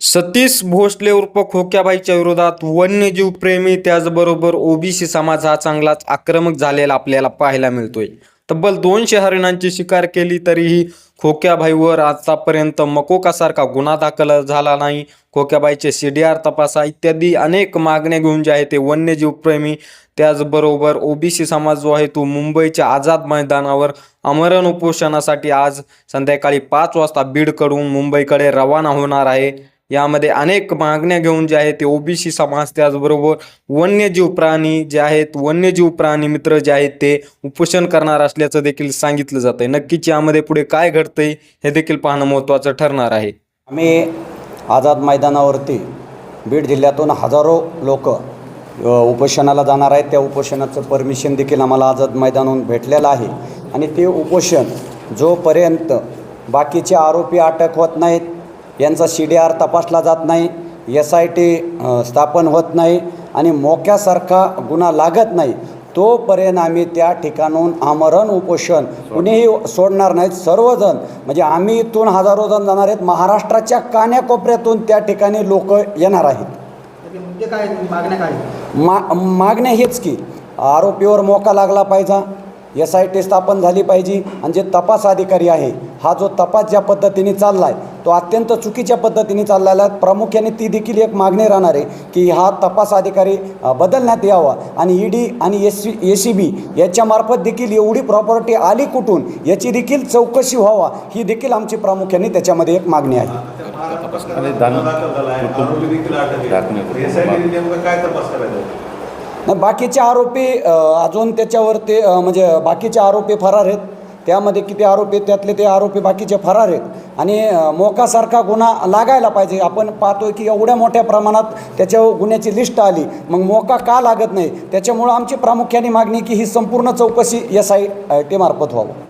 सतीश भोसले उर्फ खोक्याबाईच्या विरोधात वन्यजीव प्रेमी त्याचबरोबर ओबीसी समाज हा चांगलाच आक्रमक झालेला आपल्याला पाहायला मिळतोय. तब्बल दोनशे हरिणांची शिकार केली तरीही खोक्याबाईवर आतापर्यंत मकोकासारखा गुन्हा दाखल झाला नाही. खोक्याबाईचे सी डी आर तपासा इत्यादी अनेक मागण्या घेऊन जे आहे ते वन्यजीव प्रेमी त्याचबरोबर ओबीसी समाज जो आहे तो मुंबईच्या आझाद मैदानावर अमरण उपोषणासाठी आज संध्याकाळी पाच वाजता बीडकडून मुंबईकडे रवाना होणार आहे. यामध्ये अनेक मागण्या घेऊन जे आहे ते ओबीसी समाज त्याचबरोबर वन्यजीव प्राणी जे आहेत वन्यजीव प्राणी मित्र जे आहेत ते उपोषण करणार असल्याचं देखील सांगितलं जात आहे नक्कीच यामध्ये पुढे काय घडतंय हे देखील पाहणं महत्त्वाचं ठरणार आहे. आम्ही आझाद मैदानावरती बीड जिल्ह्यातून हजारो लोक उपोषणाला जाणार आहेत. त्या उपोषणाचं परमिशन देखील आम्हाला आझाद मैदानाहून भेटलेलं आहे. आणि ते उपोषण जोपर्यंत बाकीचे आरोपी अटक होत नाहीत यांचा सी डी आर तपासला जात नाही एस आय टी स्थापन होत नाही आणि मोक्यासारखा गुन्हा लागत नाही तोपर्यंत आम्ही त्या ठिकाणून आमरण उपोषण कुणीही सोडणार नाहीत सर्वजण म्हणजे आम्ही इथून हजारो जण जाणार आहेत महाराष्ट्राच्या कान्याकोपऱ्यातून त्या ठिकाणी लोक येणार आहेत काय आहेत? मागण्या काय? मा मागण्या हेच की आरोपीवर मोका लागला पाहिजे एस आय टी स्थापन झाली पाहिजे आणि जे तपास अधिकारी आहे हा जो तपास ज्या पद्धतीने चालला आहे तो अत्यंत चुकीच्या पद्धतीने चाललेला आहे. प्रामुख्याने ती देखील एक मागणी राहणार आहे की हा तपास अधिकारी बदलण्यात यावा. आणि ईडी आणि S C A C B याच्यामार्फत देखील एवढी प्रॉपर्टी आली कुठून याची देखील चौकशी व्हावा ही देखील आमची प्रामुख्याने त्याच्यामध्ये एक मागणी आहे. बाकीचे आरोपी अजून त्याच्यावरती अ, म्हणजे बाकीचे आरोपी फरार आहेत. त्यामध्ये किती आरोपी आहेत त्यातले ते आरोपी बाकीचे फरार आहेत. आणि मोकासारखा गुन्हा लागायला पाहिजे. आपण पाहतोय की एवढ्या मोठ्या प्रमाणात त्याच्यावर गुन्ह्याची लिस्ट आली. मग मोका का लागत नाही? त्याच्यामुळं आमची प्रामुख्याने मागणी की ही संपूर्ण चौकशी एस आय टी मार्फत व्हावं.